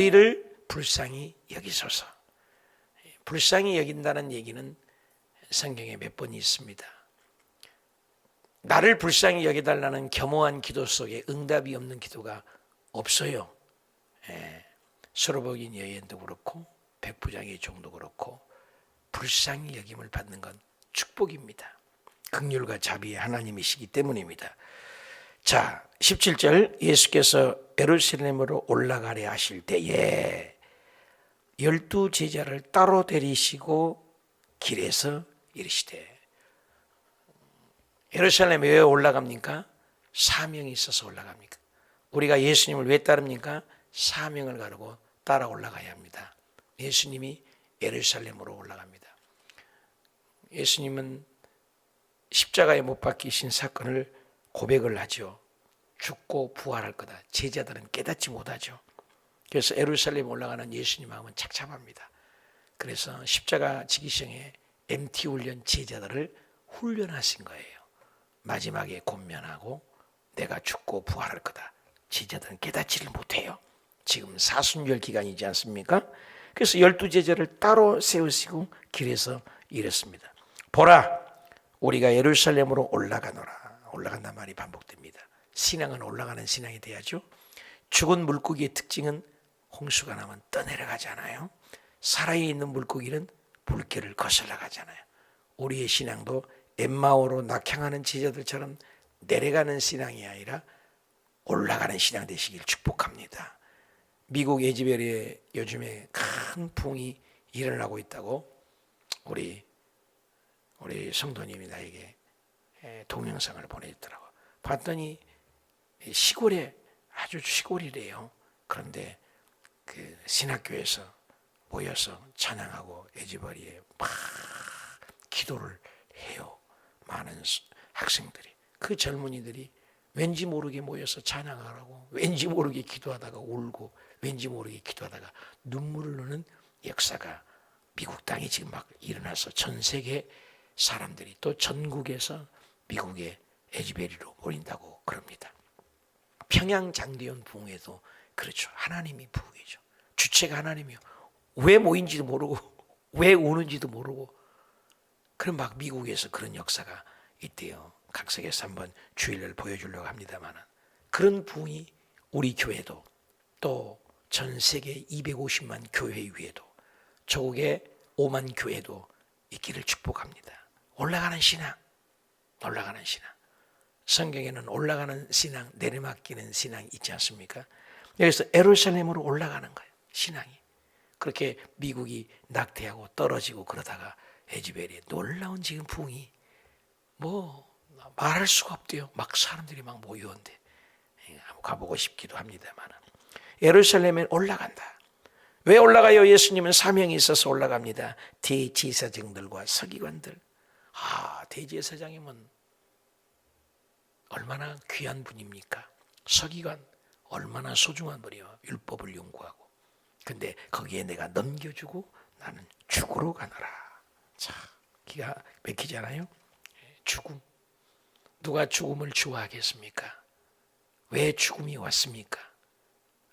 우리를 불쌍히 여기소서. 불쌍히 여긴다는 얘기는 성경에 몇 번 있습니다. 나를 불쌍히 여겨달라는 겸허한 기도 속에 응답이 없는 기도가 없어요. 예, 수로복인 여인도 그렇고 백부장의 종도 그렇고 불쌍히 여김을 받는 건 축복입니다. 극률과 자비의 하나님이시기 때문입니다. 자, 17절 예수께서 에루살렘으로 올라가려 하실 때에 열두 제자를 따로 데리시고 길에서 이르시되 예루살렘에 왜 올라갑니까? 사명이 있어서 올라갑니까? 우리가 예수님을 왜 따릅니까? 사명을 가르고 따라 올라가야 합니다. 예수님이 예루살렘으로 올라갑니다. 예수님은 십자가에 못 박히신 사건을 고백을 하죠. 죽고 부활할 거다. 제자들은 깨닫지 못하죠. 그래서 예루살렘 올라가는 예수님 마음은 착잡합니다. 그래서 십자가 지기성에 MT 훈련 제자들을 훈련하신 거예요. 마지막에 권면하고 내가 죽고 부활할 거다. 제자들은 깨닫지를 못해요. 지금 사순절 기간이지 않습니까? 그래서 열두 제자를 따로 세우시고 길에서 이랬습니다. 보라, 우리가 예루살렘으로 올라가노라. 올라간단 말이 반복됩니다. 신앙은 올라가는 신앙이 돼야죠. 죽은 물고기의 특징은 홍수가 나면 떠내려가잖아요. 살아있는 물고기는 물결을 거슬러 가잖아요. 우리의 신앙도 엠마오로 낙향하는 제자들처럼 내려가는 신앙이 아니라 올라가는 신앙 되시길 축복합니다. 미국 에지베리에 요즘에 큰 붕이 일어나고 있다고 우리 우리 성도님이 나에게 동영상을 보내더라고. 봤더니 시골에 아주 시골이래요. 그런데 그 신학교에서 모여서 찬양하고 에지버리에 막 기도를 해요. 많은 학생들이 그 젊은이들이 왠지 모르게 모여서 찬양하라고 왠지 모르게 기도하다가 울고 왠지 모르게 기도하다가 눈물을 흘리는 역사가 미국 땅에 지금 막 일어나서 전 세계 사람들이 또 전국에서 미국의 에지베리로 모인다고 그럽니다. 평양 장대현 부흥에도 그렇죠. 하나님이 부흥이죠. 주체가 하나님이요. 왜 모인지도 모르고 왜 우는지도 모르고 그럼 막 미국에서 그런 역사가 있대요. 각색에서 한번 주일을 보여주려고 합니다만 그런 부흥이 우리 교회도 또 전 세계 250만 교회 위에도 조국의 5만 교회도 있기를 축복합니다. 올라가는 신앙, 올라가는 신앙. 성경에는 올라가는 신앙, 내리막기는 신앙 있지 않습니까? 여기서 에루살렘으로 올라가는 거예요. 신앙이. 그렇게 미국이 낙태하고 떨어지고 그러다가 에즈벨이 놀라운 지금 부흥이 뭐 말할 수가 없대요. 막 사람들이 막 모여온대. 예, 가보고 싶기도 합니다만. 예루살렘에 올라간다. 왜 올라가요? 예수님은 사명이 있어서 올라갑니다. 대제사장들과 서기관들. 아, 대제사장이면 얼마나 귀한 분입니까? 서기관 얼마나 소중한 분이요. 율법을 연구하고. 근데 거기에 내가 넘겨주고 나는 죽으러 가노라. 자, 기가 막히잖아요. 죽음. 누가 죽음을 좋아하겠습니까? 왜 죽음이 왔습니까?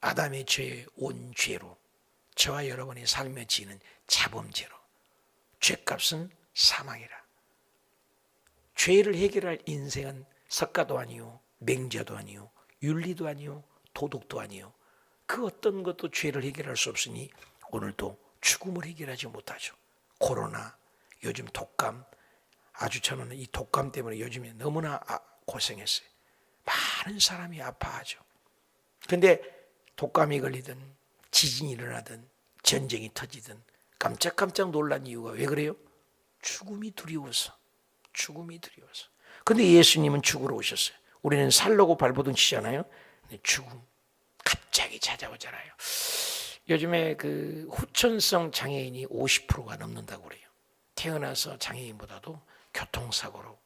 아담의 죄, 온 죄로 저와 여러분의 삶에 지는 자범죄로 죄값은 사망이라. 죄를 해결할 인생은 석가도 아니요, 맹자도 아니요, 윤리도 아니요, 도덕도 아니요. 그 어떤 것도 죄를 해결할 수 없으니 오늘도 죽음을 해결하지 못하죠. 코로나, 요즘 독감, 아주 저는 이 독감 때문에 요즘에 너무나 아, 고생했어요. 많은 사람이 아파하죠. 근데 독감이 걸리든 지진이 일어나든 전쟁이 터지든 깜짝깜짝 놀란 이유가 왜 그래요? 죽음이 두려워서. 죽음이 두려워서. 근데 예수님은 죽으러 오셨어요. 우리는 살려고 발버둥치잖아요. 죽음 갑자기 찾아오잖아요. 요즘에 그 후천성 장애인이 50%가 넘는다고 그래요. 태어나서 장애인보다도 교통사고로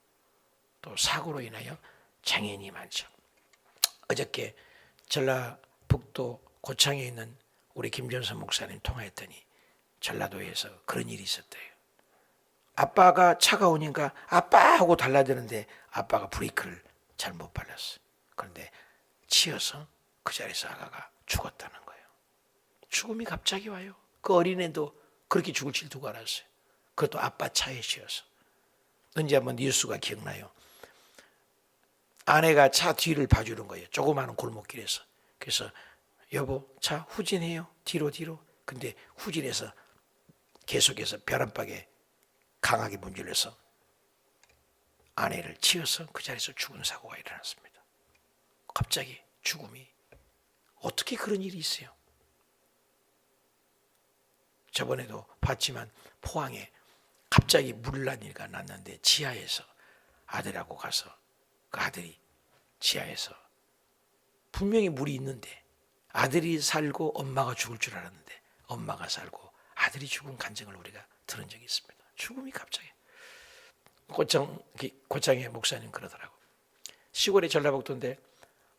또 사고로 인하여 장애인이 많죠. 어저께 전라북도 고창에 있는 우리 김전선 목사님 통화했더니 전라도에서 그런 일이 있었대요. 아빠가 차가 오니까 아빠 하고 달라드는데 아빠가 브레이크를 잘못 밟았어. 그런데 치여서 그 자리에서 아가가 죽었다는 거예요. 죽음이 갑자기 와요. 그 어린애도 그렇게 죽을 줄 두고 알았어요. 그것도 아빠 차에 씌어서. 언제 한번 뉴스가 기억나요. 아내가 차 뒤를 봐주는 거예요. 조그마한 골목길에서. 그래서 여보 차 후진해요. 뒤로 뒤로. 근데 후진해서 계속해서 벼란박에 강하게 문질러서 아내를 치어서 그 자리에서 죽은 사고가 일어났습니다. 갑자기 죽음이 어떻게 그런 일이 있어요? 저번에도 봤지만 포항에 갑자기 물난리가 났는데 지하에서 아들하고 가서 그 아들이 지하에서 분명히 물이 있는데 아들이 살고 엄마가 죽을 줄 알았는데 엄마가 살고 아들이 죽은 간증을 우리가 들은 적이 있습니다. 죽음이 갑자기 고창 고창의 목사님 그러더라고. 시골의 전라북도인데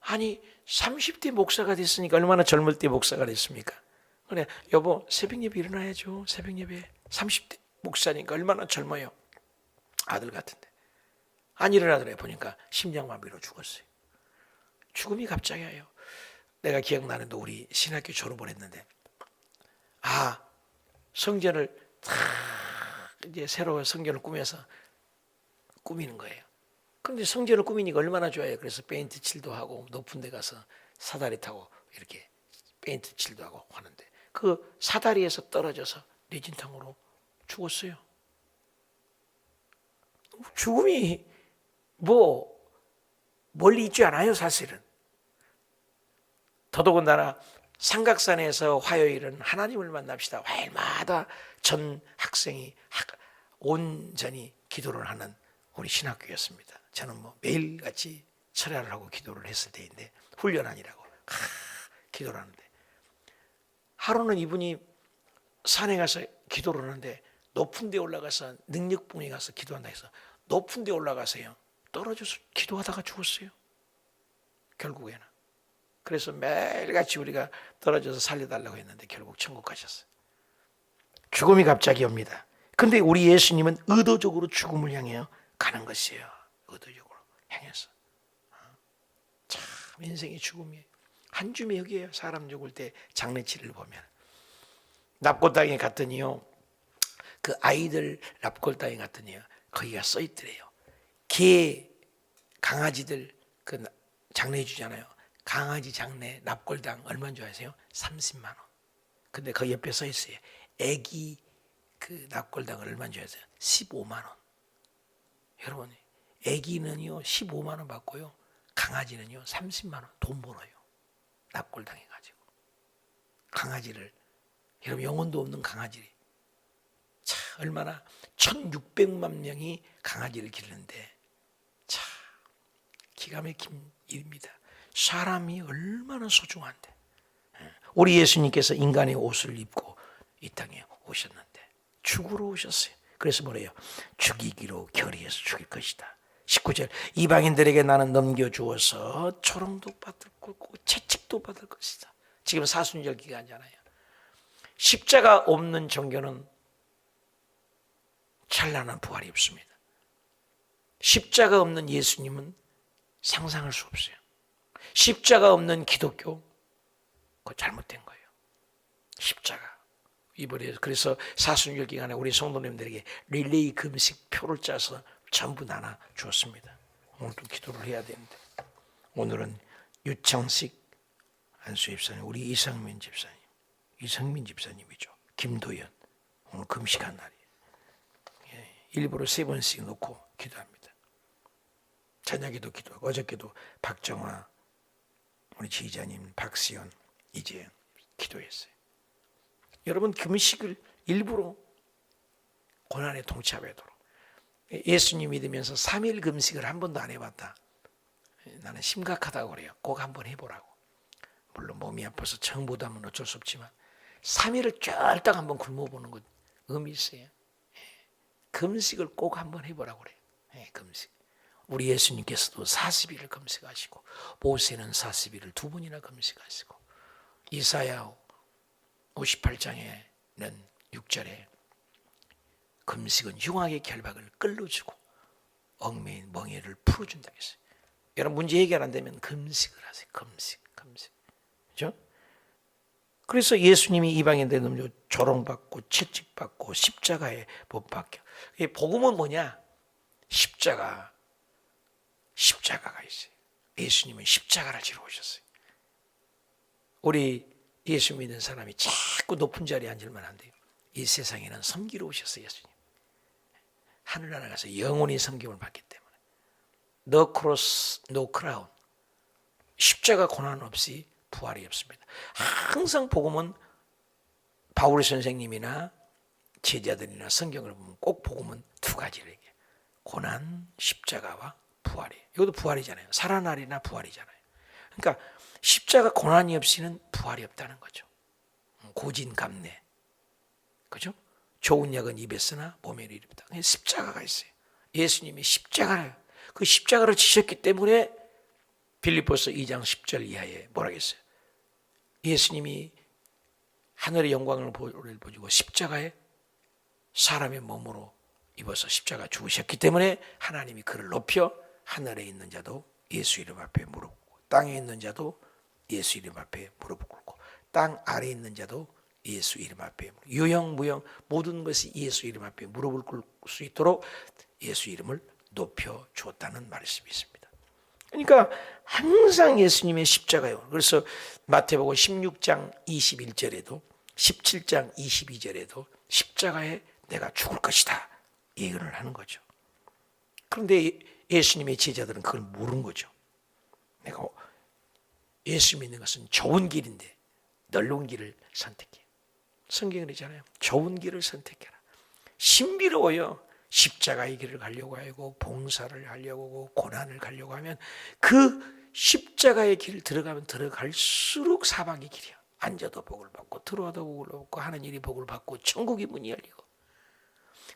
아니 30대 목사가 됐으니까 얼마나 젊을 때 목사가 됐습니까? 그래 여보 새벽 예배 일어나야죠. 새벽 예배 30대 목사니까 얼마나 젊어요. 아들 같은데 안 일어나더래 보니까 심장마비로 죽었어요. 죽음이 갑자기 와요. 내가 기억나는데 우리 신학교 졸업을 했는데 아 성전을 다 이제 새로 성전을 꾸며서 꾸미는 거예요. 그런데 성전을 꾸미니까 얼마나 좋아요. 그래서 페인트 칠도 하고 높은 데 가서 사다리 타고 이렇게 페인트 칠도 하고 하는데 그 사다리에서 떨어져서 뇌진탕으로 죽었어요. 죽음이 뭐 멀리 있지 않아요, 사실은. 더더군다나 삼각산에서 화요일은 하나님을 만납시다. 화요일마다 전 학생이 온전히 기도를 하는 우리 신학교였습니다. 저는 뭐 매일같이 철야를 하고 기도를 했을 때인데 훈련 아니라고 아, 기도를 하는데 하루는 이분이 산에 가서 기도를 하는데 높은 데 올라가서 능력봉에 가서 기도한다 해서 높은 데 올라가서요 떨어져서 기도하다가 죽었어요 결국에는 그래서 매일같이 우리가 떨어져서 살려달라고 했는데 결국 천국 가셨어요. 죽음이 갑자기 옵니다. 근데 우리 예수님은 의도적으로 죽음을 향해 가는 것이에요. 의도적으로 향해서. 참 인생의 죽음이 한 줌의 흙이에요. 사람 죽을 때 장례치를 보면. 납골당에 갔더니요 그 아이들 납골당에 갔더니요 거기가 써 있더래요. 개 강아지들 그 장례 주잖아요 강아지 장례 납골당 얼마인 줄 아세요? 30만 원. 근데 그 옆에 써 있어요. 애기 그 납골당 얼마인 줄 아세요? 15만 원. 여러분 애기는요 15만 원 받고요. 강아지는요 30만 원 돈 벌어요. 납골당해 가지고. 강아지를. 여러분 영혼도 없는 강아지를 차 얼마나 1600만 명이 강아지를 기르는데. 참 기가 막힌 일입니다 사람이 얼마나 소중한데. 예. 우리 예수님께서 인간의 옷을 입고 이 땅에 오셨는데 죽으러 오셨어요. 그래서 뭐래요? 죽이기로 결의해서 죽일 것이다. 19절 이방인들에게 나는 넘겨주어서 초롱도 받을 거고 채찍도 받을 것이다. 지금 사순절 기간이잖아요. 십자가 없는 종교는 찬란한 부활이 없습니다. 십자가 없는 예수님은 상상할 수 없어요 십자가 없는 기독교 그거 잘못된 거예요 십자가 이번에 그래서 사순절 기간에 우리 성도님들에게 릴레이 금식 표를 짜서 전부 나눠 주었습니다. 오늘도 기도를 해야 되는데 오늘은 유창식 안수 집사님, 우리 이상민 집사님, 이상민 집사님이죠. 김도연 오늘 금식한 날이에요. 예, 일부러 세 번씩 놓고 기도합니다. 저녁에도 기도하고 어저께도 박정화 우리 지휘자님 박시연 이재현 기도했어요. 여러분 금식을 일부러 고난에 동참하도록 예수님 믿으면서 3일 금식을 한 번도 안 해봤다. 나는 심각하다고 그래요. 꼭 한 번 해보라고. 물론 몸이 아파서 정보다면 어쩔 수 없지만 3일을 쫄딱 한번 굶어보는 것 의미 있어요. 금식을 꼭 한번 해보라고 그래요. 예, 금식. 우리 예수님께서도 40일을 금식하시고 모세는 40일을 두 번이나 금식하시고 이사야 58장에는 6절에 금식은 흉악의 결박을 끌어주고 얽매인 멍에를 풀어준다고 했어요. 여러분 문제 해결 안 되면 금식을 하세요. 금식, 금식. 그죠? 그래서 예수님이 이방인들 넘겨 조롱받고 채찍받고 십자가에 못 박혀. 이 복음은 뭐냐? 십자가. 십자가가 있어요. 예수님은 십자가를 지러 오셨어요. 우리 예수 믿는 사람이 자꾸 높은 자리에 앉을만 한데요. 이 세상에는 섬기러 오셨어요, 예수님. 하늘나라 가서 영원히 섬김을 받기 때문에. No cross, no crown. 십자가 고난 없이 부활이 없습니다. 항상 복음은 바울 선생님이나 제자들이나 성경을 보면 꼭 복음은 두 가지를 얘기해요. 고난, 십자가와 부활이에요. 이것도 부활이잖아요. 살아나리나 부활이잖아요. 그러니까 십자가 고난이 없이는 부활이 없다는 거죠. 고진감래. 그죠? 좋은 약은 입에 쓰나 몸에 이릅다. 십자가가 있어요. 예수님이 십자가를 그 십자가를 지셨기 때문에 빌립보서 2장 10절 이하에 뭐라 했어요? 예수님이 하늘의 영광을 보여주고 십자가에 사람의 몸으로 입어서 십자가 죽으셨기 때문에 하나님이 그를 높여 하늘에 있는 자도 예수 이름 앞에 무릎 꿇고 땅에 있는 자도 예수 이름 앞에 무릎 꿇고 땅 아래에 있는 자도 예수 이름 앞에 유형 무형 모든 것이 예수 이름 앞에 무릎을 꿇을 수 있도록 예수 이름을 높여 주었다는 말씀이 있습니다. 그러니까 항상 예수님의 십자가요. 그래서 마태복음 16장 21절에도 17장 22절에도 십자가에 내가 죽을 것이다. 예언을 하는 거죠. 그런데 예수님의 제자들은 그걸 모르는 거죠. 내가 예수 믿는 것은 좋은 길인데 넓은 길을 선택해. 성경은 그러잖아요. 좋은 길을 선택해라. 신비로워요. 십자가의 길을 가려고 하고 봉사를 하려고 하고 고난을 가려고 하면 그 십자가의 길을 들어가면 들어갈수록 사방의 길이야. 앉아도 복을 받고 들어와도 복을 받고 하는 일이 복을 받고 천국의 문이 열리고.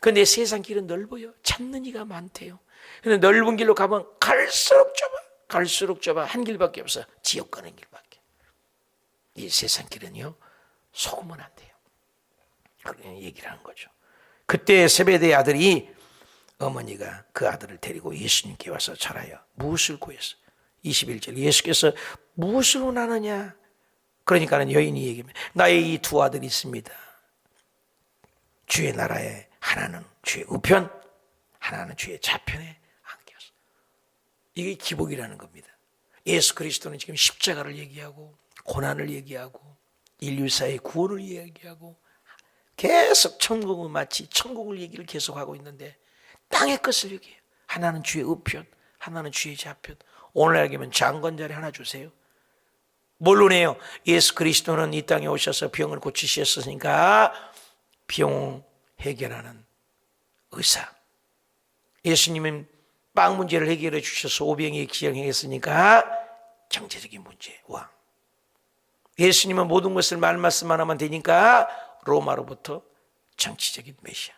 근데 세상 길은 넓어요. 찾는 이가 많대요. 근데 넓은 길로 가면 갈수록 좁아. 갈수록 좁아. 한 길밖에 없어. 지옥 가는 길밖에. 이 세상 길은요. 속으면 안 돼요. 그런 얘기를 하는 거죠. 그때 세베대의 아들이 어머니가 그 아들을 데리고 예수님께 와서 절하여 무엇을 구했어? 21절 예수께서 무엇을 원하느냐? 그러니까는 여인이 얘기합니다. 나의 이 두 아들이 있습니다. 주의 나라에 하나는 주의 우편, 하나는 주의 좌편에 안겼어. 이게 기복이라는 겁니다. 예수 그리스도는 지금 십자가를 얘기하고 고난을 얘기하고 인류사의 구원을 얘기하고 계속 천국은 마치 천국을 얘기를 계속하고 있는데 땅의 것을 얘기해요. 하나는 주의 우편, 하나는 주의 좌편. 오늘 알기면 장관 자리 하나 주세요. 물론이에요. 예수 그리스도는 이 땅에 오셔서 병을 고치셨으니까 병 해결하는 의사. 예수님은 빵 문제를 해결해 주셔서 오병이 기정했으니까 경제적인 문제 왕. 예수님은 모든 것을 말 말씀만 하면 되니까 로마로부터 정치적인 메시아.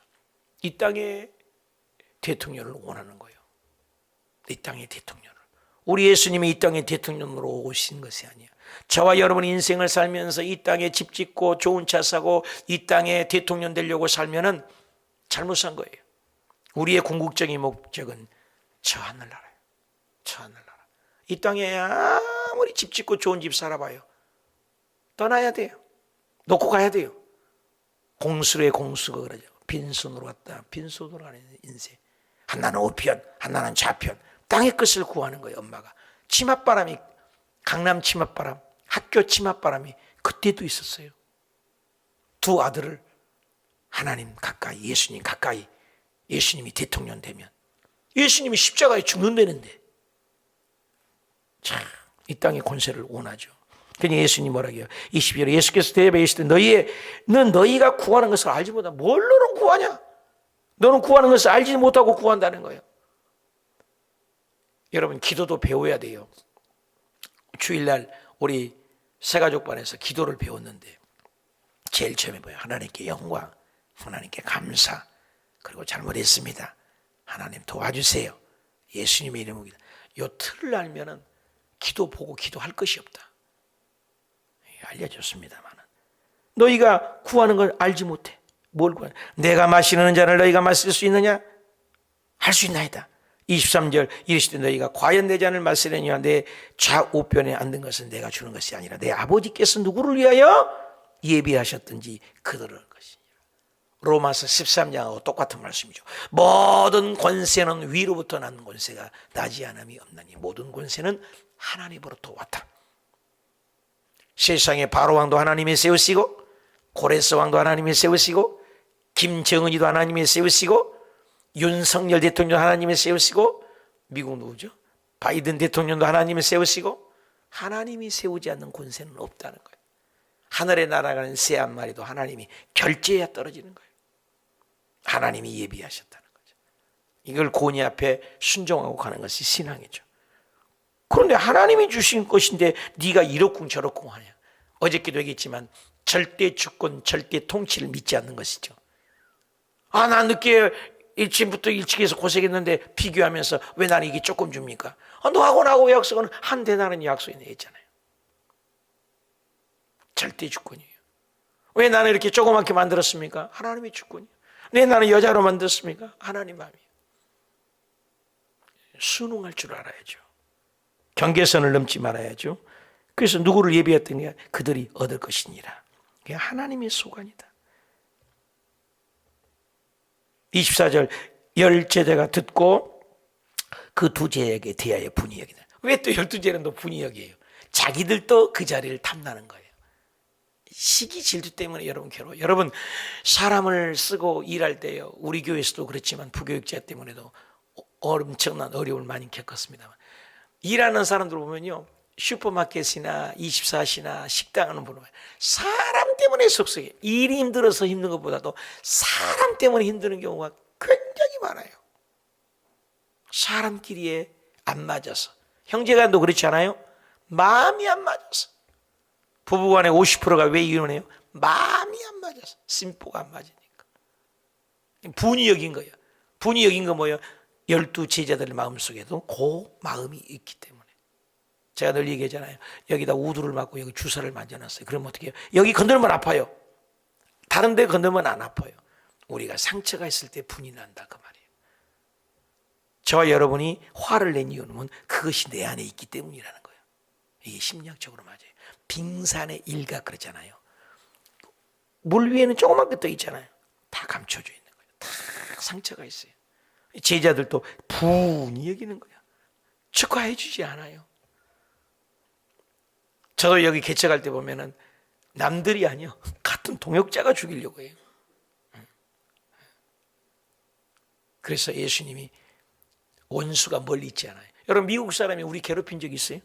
이 땅에 대통령을 원하는 거예요. 이 땅의 대통령을. 우리 예수님이 이 땅의 대통령으로 오신 것이 아니야. 저와 여러분 인생을 살면서 이 땅에 집 짓고 좋은 차 사고 이 땅에 대통령 되려고 살면은 잘못 산 거예요. 우리의 궁극적인 목적은 저 하늘나라예요. 저 하늘나라. 이 땅에 아무리 집 짓고 좋은 집 살아봐요. 떠나야 돼요. 놓고 가야 돼요. 공수의 공수가 그러죠. 빈손으로 갔다 빈손으로 가는 인생. 하나는 우편, 하나는 좌편. 땅의 것을 구하는 거예요, 엄마가. 치맛바람이, 강남 치맛바람, 학교 치맛바람이 그때도 있었어요. 두 아들을 하나님 가까이, 예수님 가까이, 예수님이 대통령 되면, 예수님이 십자가에 죽는다는데, 참, 이 땅의 권세를 원하죠. 그니 예수님 뭐라고 해요? 22절에 예수께서 대답해 이르시되 너희의 너 너희가 구하는 것을 알지 못하 뭘로는 구하냐? 너는 구하는 것을 알지 못하고 구한다는 거예요. 여러분 기도도 배워야 돼요. 주일날 우리 새가족반에서 기도를 배웠는데 제일 처음에 뭐예요? 하나님께 영광, 하나님께 감사, 그리고 잘못했습니다. 하나님 도와주세요. 예수님의 이름으로 요 틀을 알면은 기도 보고 기도할 것이 없다. 알려줬습니다만 너희가 구하는 걸 알지 못해. 뭘 구하냐? 내가 마시는 잔을 너희가 마실 수 있느냐? 할 수 있나이다. 23절 이르시되 너희가 과연 내 잔을 마시려냐 내 좌우편에 앉는 것은 내가 주는 것이 아니라 내 아버지께서 누구를 위하여 예비하셨든지 그들을. 로마서 13장하고 똑같은 말씀이죠. 모든 권세는 위로부터 난 권세가 나지 않음이 없나니 모든 권세는 하나님으로부터 왔다. 세상의 바로 왕도 하나님이 세우시고 고레스 왕도 하나님이 세우시고 김정은이도 하나님이 세우시고 윤석열 대통령 하나님이 세우시고 미국 누구죠? 바이든 대통령도 하나님이 세우시고 하나님이 세우지 않는 권세는 없다는 거예요. 하늘에 날아가는 새 한 마리도 하나님이 결제해야 떨어지는 거예요. 하나님이 예비하셨다는 거죠. 이걸 고니 앞에 순종하고 가는 것이 신앙이죠. 그런데 하나님이 주신 것인데 네가 이렇쿵 저렇쿵 하냐. 어저께도 얘기했지만 절대 주권, 절대 통치를 믿지 않는 것이죠. 아, 나 늦게 일찍부터 일찍 해서 고생했는데 비교하면서 왜 나는 이게 조금 줍니까? 아, 너하고 나하고 약속은 한 대나는 약속이 내있잖아요. 절대 주권이에요. 왜 나는 이렇게 조그맣게 만들었습니까? 하나님의 주권이에요. 왜 나는 여자로 만들었습니까? 하나님 마음이에요. 순응할 줄 알아야죠. 경계선을 넘지 말아야죠. 그래서 누구를 예비했던 게 그들이 얻을 것이니라. 그게 하나님의 소관이다. 24절 열 제자가 듣고 그 두 제에게 대하여 분이 여기다. 왜 또 열두 제는 또 분이 여기에요? 자기들도 그 자리를 탐나는 거예요. 시기 질투 때문에 여러분 괴로워. 여러분 사람을 쓰고 일할 때요. 우리 교회에서도 그렇지만 부교육자 때문에도 엄청난 어려움을 많이 겪었습니다만 일하는 사람들 보면요. 슈퍼마켓이나 24시나 식당하는 보면 사람 때문에 속속해. 일이 힘들어서 힘든 것보다도 사람 때문에 힘드는 경우가 굉장히 많아요. 사람끼리에 안 맞아서. 형제간도 그렇지 않아요? 마음이 안 맞아서. 부부간에 50%가 왜 이혼해요? 마음이 안 맞아서. 심보가 안 맞으니까. 분이 여긴 거예요. 분이 여긴 거 뭐예요? 열두 제자들 마음속에도 그 마음이 있기 때문에. 제가 늘 얘기하잖아요. 여기다 우두를 맞고 여기 주사를 만져놨어요. 그럼 어떻게 해요? 여기 건들면 아파요. 다른 데 건들면 안 아파요. 우리가 상처가 있을 때 분이 난다 그 말이에요. 저와 여러분이 화를 낸 이유는 그것이 내 안에 있기 때문이라는 거예요. 이게 심리학적으로 맞아요. 빙산의 일각 그러잖아요. 물 위에는 조그맣게 떠 있잖아요. 다 감춰져 있는 거예요. 다 상처가 있어요. 제자들도 분이 여기는 거야. 축하해 주지 않아요. 저도 여기 개척할 때 보면은 남들이 아니요. 같은 동역자가 죽이려고 해요. 그래서 예수님이 원수가 멀리 있지 않아요. 여러분 미국 사람이 우리 괴롭힌 적 있어요?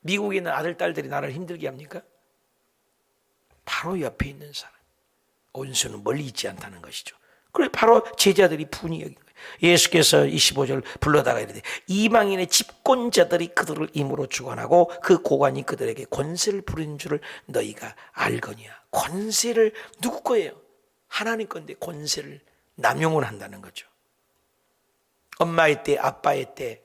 미국에 있는 아들 딸들이 나를 힘들게 합니까? 바로 옆에 있는 사람. 원수는 멀리 있지 않다는 것이죠. 그래 바로 제자들이 분이 여긴 거예요. 예수께서 25절 불러다가 이르되 이방인의 집권자들이 그들을 임으로 주관하고 그 고관이 그들에게 권세를 부리는 줄을 너희가 알거니와 권세를 누구 거예요? 하나님 건데 권세를 남용을 한다는 거죠. 엄마의 때, 아빠의 때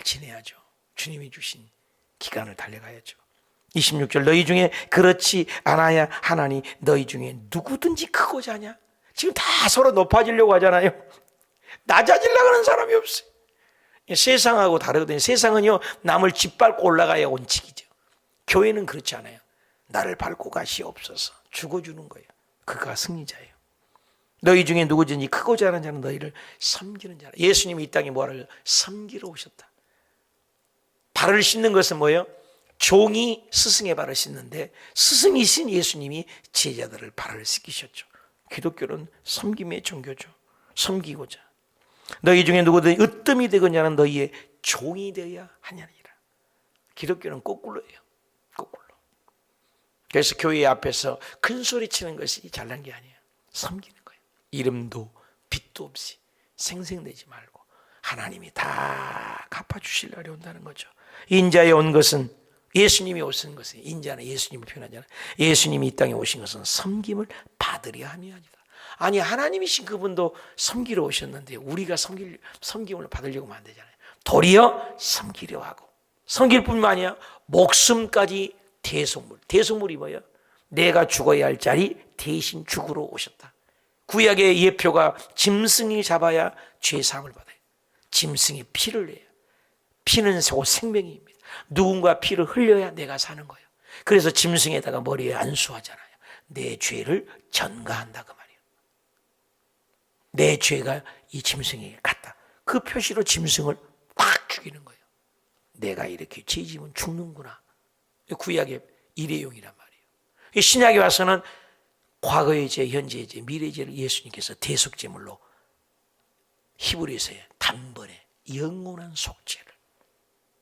잘 지내야죠. 주님이 주신 기간을 달려가야죠. 26절 너희 중에 그렇지 않아야 하나니 너희 중에 누구든지 크고자 하냐? 지금 다 서로 높아지려고 하잖아요. 낮아지려고 하는 사람이 없어요. 세상하고 다르거든요. 세상은요, 남을 짓밟고 올라가야 원칙이죠. 교회는 그렇지 않아요. 나를 밟고 가시옵소서. 죽어주는 거예요. 그가 승리자예요. 너희 중에 누구든지 크고자 하는 자는 너희를 섬기는 자라. 예수님이 이 땅에 뭐를 섬기러 오셨다. 발을 씻는 것은 뭐예요? 종이 스승의 발을 씻는데 스승이신 예수님이 제자들을 발을 씻기셨죠. 기독교는 섬김의 종교죠. 섬기고자. 너희 중에 누구든 으뜸이 되거냐는 너희의 종이 되어야 하냐니라. 기독교는 거꾸로예요. 거꾸로. 그래서 교회 앞에서 큰 소리 치는 것이 잘난 게 아니에요. 섬기는 거예요. 이름도 빛도 없이 생생내지 말고 하나님이 다 갚아주시려고 온다는 거죠. 인자에 온 것은 예수님이 오신 것은 인자는 예수님을 표현하잖아요. 예수님이 이 땅에 오신 것은 섬김을 받으려 함이 아니다. 아니 하나님이신 그분도 섬기러 오셨는데 우리가 섬길 섬김을 받으려고 안 되잖아요. 도리어 섬기려 하고 섬길 뿐만 아니라 목숨까지 대속물. 대속물이 뭐예요? 내가 죽어야 할 자리 대신 죽으러 오셨다. 구약의 예표가 짐승이 잡아야 죄 사함을 받아요. 짐승이 피를 내요. 피는 곧 생명입니다. 누군가 피를 흘려야 내가 사는 거예요. 그래서 짐승에다가 머리에 안수하잖아요. 내 죄를 전가한다 그 말이에요. 내 죄가 이 짐승에게 갔다. 그 표시로 짐승을 팍 죽이는 거예요. 내가 이렇게 죄지면 죽는구나. 구약의 일회용이란 말이에요. 이 신약에 와서는 과거의 죄, 현재의 죄, 미래의 죄를 예수님께서 대속제물로 히브리서에 단번에 영원한 속죄를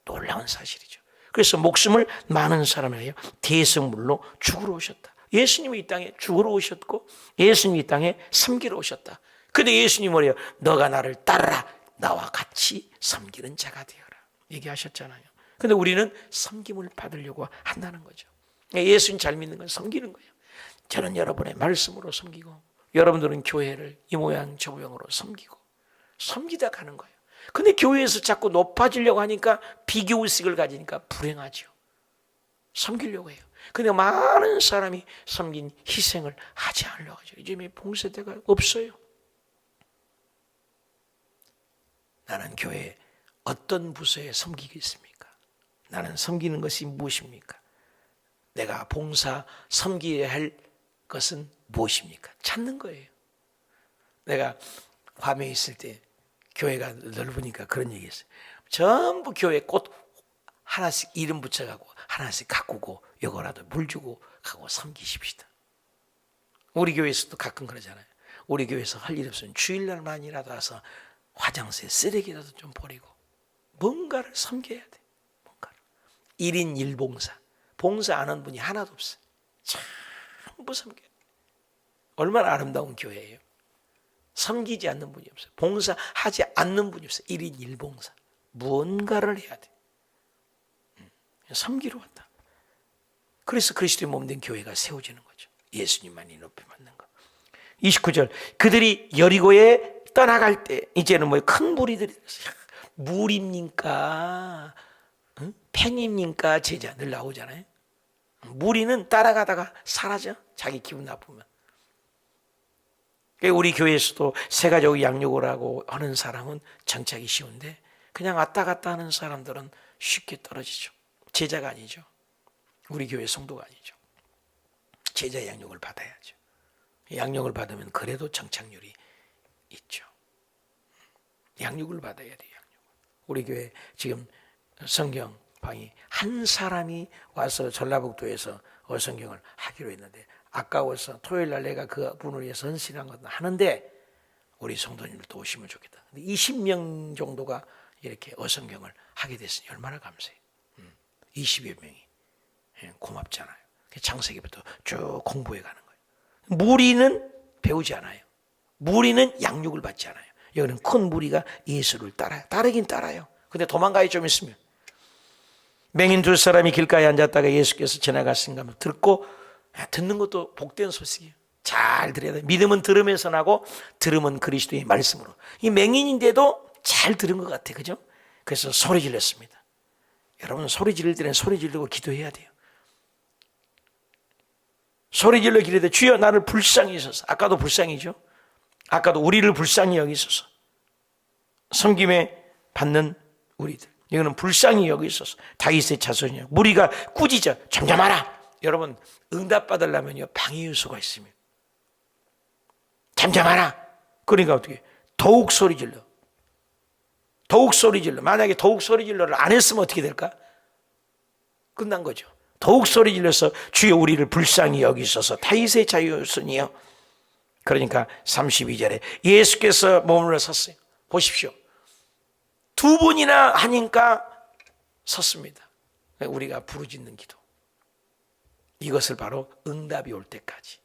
놀라운 사실이죠. 그래서 목숨을 많은 사람을 위하여 대성물로 죽으러 오셨다. 예수님이 이 땅에 죽으러 오셨고 예수님이 이 땅에 섬기러 오셨다. 근데 예수님 뭐래요? 너가 나를 따르라. 나와 같이 섬기는 자가 되어라. 얘기하셨잖아요. 근데 우리는 섬김을 받으려고 한다는 거죠. 예수님 잘 믿는 건 섬기는 거예요. 저는 여러분의 말씀으로 섬기고 여러분들은 교회를 이 모양 저 모양으로 섬기고 섬기다 가는 거예요. 근데 교회에서 자꾸 높아지려고 하니까 비교의식을 가지니까 불행하죠. 섬기려고 해요. 근데 많은 사람이 섬긴 희생을 하지 않으려고 하죠. 요즘에 봉사대가 없어요. 나는 교회 어떤 부서에 섬기겠습니까? 나는 섬기는 것이 무엇입니까? 내가 봉사 섬기어야 할 것은 무엇입니까? 찾는 거예요. 내가 괌에 있을 때 교회가 넓으니까 그런 얘기 했어요. 전부 교회 꽃 하나씩 이름 붙여가고 하나씩 가꾸고 요거라도 물 주고 가고 섬기십시다. 우리 교회에서도 가끔 그러잖아요. 우리 교회에서 할 일 없으면 주일날만이라도 와서 화장실 쓰레기라도 좀 버리고 뭔가를 섬겨야 돼. 뭔가를. 1인 1봉사. 봉사 안 하는 분이 하나도 없어요. 전부 섬겨야 돼. 얼마나 아름다운 교회예요. 섬기지 않는 분이 없어요. 봉사하지 않는 분이 없어요. 1인 1봉사. 무언가를 해야 돼. 음, 섬기러 왔다. 그래서 그리스도의 몸된 교회가 세워지는 거죠. 예수님만이 높이 받는 거. 29절. 그들이 여리고에 떠나갈 때 이제는 뭐큰 무리들이 물입니까? 응? 팬입니까? 제자 늘 나오잖아요. 무리는 따라가다가 사라져. 자기 기분 나쁘면. 그러니까 우리 교회에서도 세 가족 양육을 하고 하는 사람은 정착이 쉬운데 그냥 왔다 갔다 하는 사람들은 쉽게 떨어지죠. 제자가 아니죠. 우리 교회 성도가 아니죠. 제자 양육을 받아야죠. 양육을 받으면 그래도 정착률이 있죠. 양육을 받아야 돼요. 양육. 우리 교회 지금 성경 방이 한 사람이 와서 전라북도에서 어성경을 하기로 했는데 아까워서 토요일 날 내가 그 분을 위해서 헌신한 건 하는데 우리 성도님들도 오시면 좋겠다. 근데 20명 정도가 이렇게 어성경을 하게 됐으니 얼마나 감사해. 음, 20여 명이 예, 고맙잖아요. 창세기부터 쭉 공부해 가는 거예요. 무리는 배우지 않아요. 무리는 양육을 받지 않아요. 여기는 큰 무리가 예수를 따라요. 따르긴 따라요. 근데 도망가요 좀 있으면. 맹인 두 사람이 길가에 앉았다가 예수께서 지나갔은가 듣고 아, 듣는 것도 복된 소식이에요. 잘 들어야 돼. 믿음은 들으면서 나고 들으면 그리스도의 말씀으로. 이 맹인인데도 잘 들은 것 같아. 그죠? 그래서 소리 질렀습니다. 여러분 소리 지를 때는 소리 지르고 기도해야 돼요. 소리 질러 기도해 주여 나를 불쌍히 여소서. 아까도 불쌍이죠. 아까도 우리를 불쌍히 여기소서. 섬김에 받는 우리들. 이거는 불쌍히 여기소서. 다윗의 자손이야. 무리가 꾸짖어 잠잠하라. 여러분 응답 받으려면요 방해 요소가 있습니다. 잠잠하라. 그러니까 어떻게 더욱 소리 질러. 더욱 소리 질러. 만약에 더욱 소리 질러를 안 했으면 어떻게 될까? 끝난 거죠. 더욱 소리 질러서 주여 우리를 불쌍히 여기소서 다윗의 자유였으니요. 그러니까 32절에 예수께서 몸을 섰어요. 보십시오. 두 번이나 하니까 섰습니다. 우리가 부르짖는 기도. 이것을 바로 응답이 올 때까지.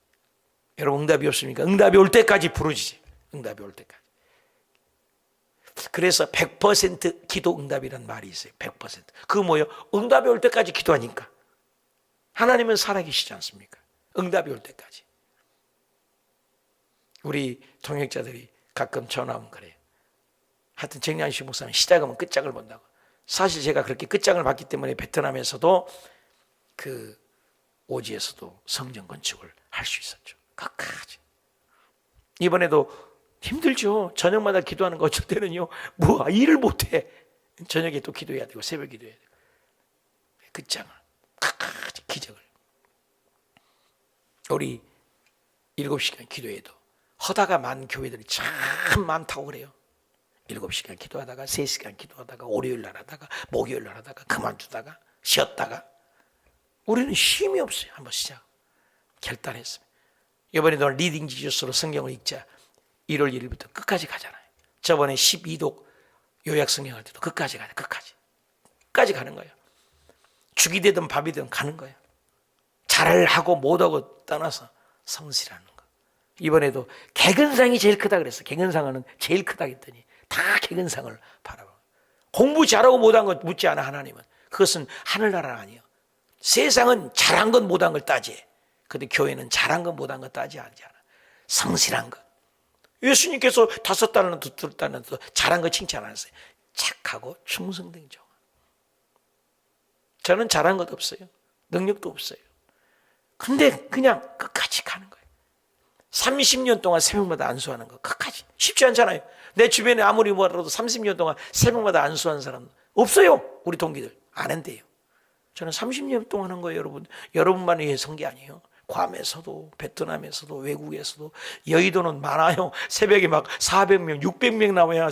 여러분 응답이 없습니까? 응답이 올 때까지 부르짖지. 응답이 올 때까지. 그래서 100% 기도 응답이란 말이 있어요. 100%. 그 뭐요? 응답이 올 때까지 기도하니까. 하나님은 살아계시지 않습니까? 응답이 올 때까지. 우리 통역자들이 가끔 전화하면 그래요. 하여튼 정량식 목사님 시작하면 끝장을 본다고. 사실 제가 그렇게 끝장을 봤기 때문에 베트남에서도 그 오지에서도 성전 건축을 할 수 있었죠. 끝까지. 이번에도 힘들죠. 저녁마다 기도하는 거 어쩔 때는요. 뭐 일을 못해. 저녁에 또 기도해야 되고 새벽 기도해야 되고. 끝장을 끝까지 기적을. 우리 일곱 시간 기도해도 허다가 많은 교회들이 참 많다고 그래요. 일곱 시간 기도하다가 세 시간 기도하다가 월요일 날 하다가 목요일 날 하다가 그만두다가 쉬었다가 우리는 쉼이 없어요. 한번 시작 결단했습니다. 이번에도 리딩 지저스로 성경을 읽자 1월 1일부터 끝까지 가잖아요. 저번에 12독 요약 성경 할 때도 끝까지 가요. 끝까지. 끝까지 가는 거예요. 죽이 되든 밥이 되든 가는 거예요. 잘을 하고 못하고 떠나서 성실하는 거. 이번에도 개근상이 제일 크다 그랬어. 개근상은 제일 크다 했더니 다 개근상을 바라봐. 공부 잘하고 못한 것 묻지 않아 하나님은. 그것은 하늘나라 아니에요. 세상은 잘한 것 못한 걸 따지. 근데 교회는 잘한 것 못한 것 따지 않지 않아. 성실한 것. 예수님께서 다섯 달은 두달은 잘한 거 칭찬 안 했어요. 착하고 충성된 종. 저는 잘한 것 없어요. 능력도 없어요. 근데 그냥 끝까지 가는 거예요. 30년 동안 새벽마다 안수하는 거 끝까지 쉽지 않잖아요. 내 주변에 아무리 뭐라도 30년 동안 새벽마다 안수하는 사람 없어요. 우리 동기들 안 한대요. 저는 30년 동안 한 거예요, 여러분. 여러분만 위해 선게 아니에요. 괌에서도 베트남에서도 외국에서도 여의도는 많아요. 새벽에 막 400명, 600명 나와야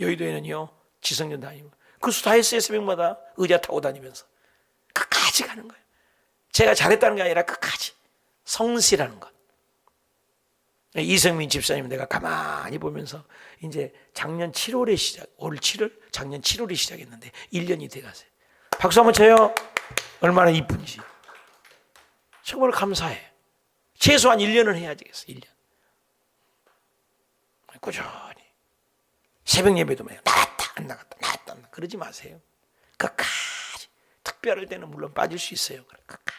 여의도에는요. 지성전 다니고 그 수다 했어요, 새벽마다 의자 타고 다니면서 끝까지 가는 거예요. 제가 잘했다는 게 아니라 끝까지 성실하는 것. 이성민 집사님 내가 가만히 보면서 이제 작년 7월에 시작, 올 7월, 작년 7월에 시작했는데 1년이 돼 가세요. 박수 한번 쳐요. 얼마나 이쁜지. 정말 감사해. 최소한 1년은 해야 되겠어, 1년. 꾸준히. 새벽 예배도 매요. 나갔다, 안 나갔다, 나갔다, 안 나갔다. 그러지 마세요. 끝까지. 특별할 때는 물론 빠질 수 있어요. 끝까지.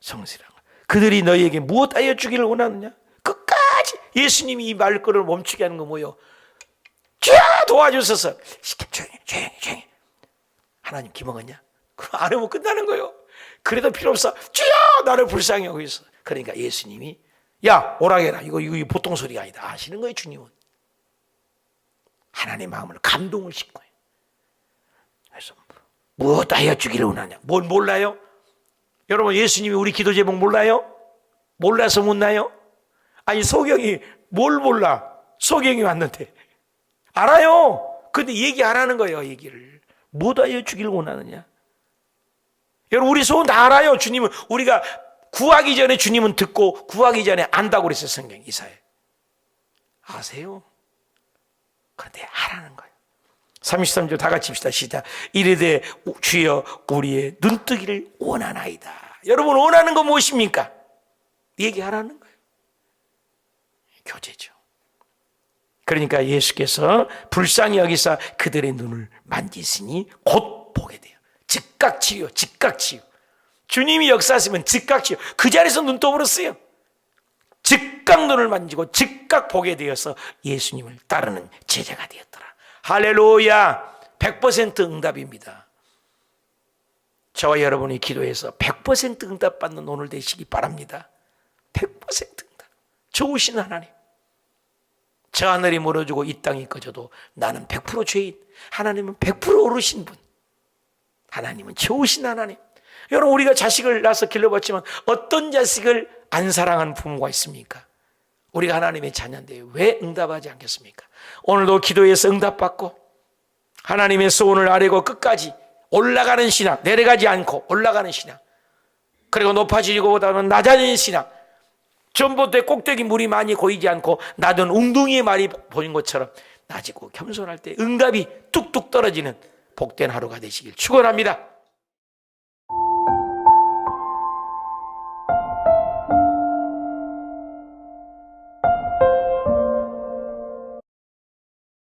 성실한 거. 그들이 너희에게 무엇 하여 주기를 원하느냐? 끝까지 예수님이 이 말거를 멈추게 하는 거 뭐요? 주여 도와주소서. 시켜 조용히 조용히 조용히. 하나님 기먹었냐? 그럼 안 하면 끝나는 거예요. 그래도 필요 없어. 주여 나를 불쌍히 하고 있어. 그러니까 예수님이 야 오라게라 이거 이거 보통 소리가 아니다 아시는 거예요 주님은. 하나님의 마음을 감동을 심 거예요. 그래서 무엇 하여 주기를 원하냐? 뭘 몰라요? 여러분 예수님이 우리 기도 제목 몰라요? 몰라서 묻나요? 아니 소경이 뭘 몰라? 소경이 왔는데 알아요. 근데 얘기 안 하는 거예요 얘기를. 무엇 하여 주기를 원하느냐? 여러분 우리 소원 다 알아요. 주님은 우리가 구하기 전에 주님은 듣고 구하기 전에 안다고 그랬어요 성경 이사에. 아세요? 그런데 하라는 거예요. 33절 다 같이 합시다. 시작. 이르되 주여 우리의 눈뜨기를 원하나이다. 여러분 원하는 거 무엇입니까? 얘기하라는 거예요. 교제죠. 그러니까 예수께서 불쌍히 여기사 그들의 눈을 만지시니 곧 보게 돼요. 즉각 치유, 즉각 치유. 주님이 역사하시면 즉각 치유. 그 자리에서 눈 떠버렸어요. 즉각 눈을 만지고 즉각 보게 되어서 예수님을 따르는 제자가 되었더라. 할렐루야. 100% 응답입니다. 저와 여러분이 기도해서 100% 응답받는 오늘 되시기 바랍니다. 100% 응답. 좋으신 하나님. 저 하늘이 무너지고 이 땅이 꺼져도 나는 100% 죄인. 하나님은 100% 오르신 분. 하나님은 좋으신 하나님. 여러분 우리가 자식을 낳아서 길러봤지만 어떤 자식을 안 사랑하는 부모가 있습니까? 우리가 하나님의 자녀인데 왜 응답하지 않겠습니까? 오늘도 기도해서 응답받고 하나님의 소원을 아뢰고 끝까지 올라가는 신앙, 내려가지 않고 올라가는 신앙. 그리고 높아지고 보다는 낮아지는 신앙. 전봇대 꼭대기 물이 많이 고이지 않고 낮은 웅둥이의 말이 보인 것처럼 낮이고 겸손할 때 응답이 뚝뚝 떨어지는 복된 하루가 되시길 축원합니다.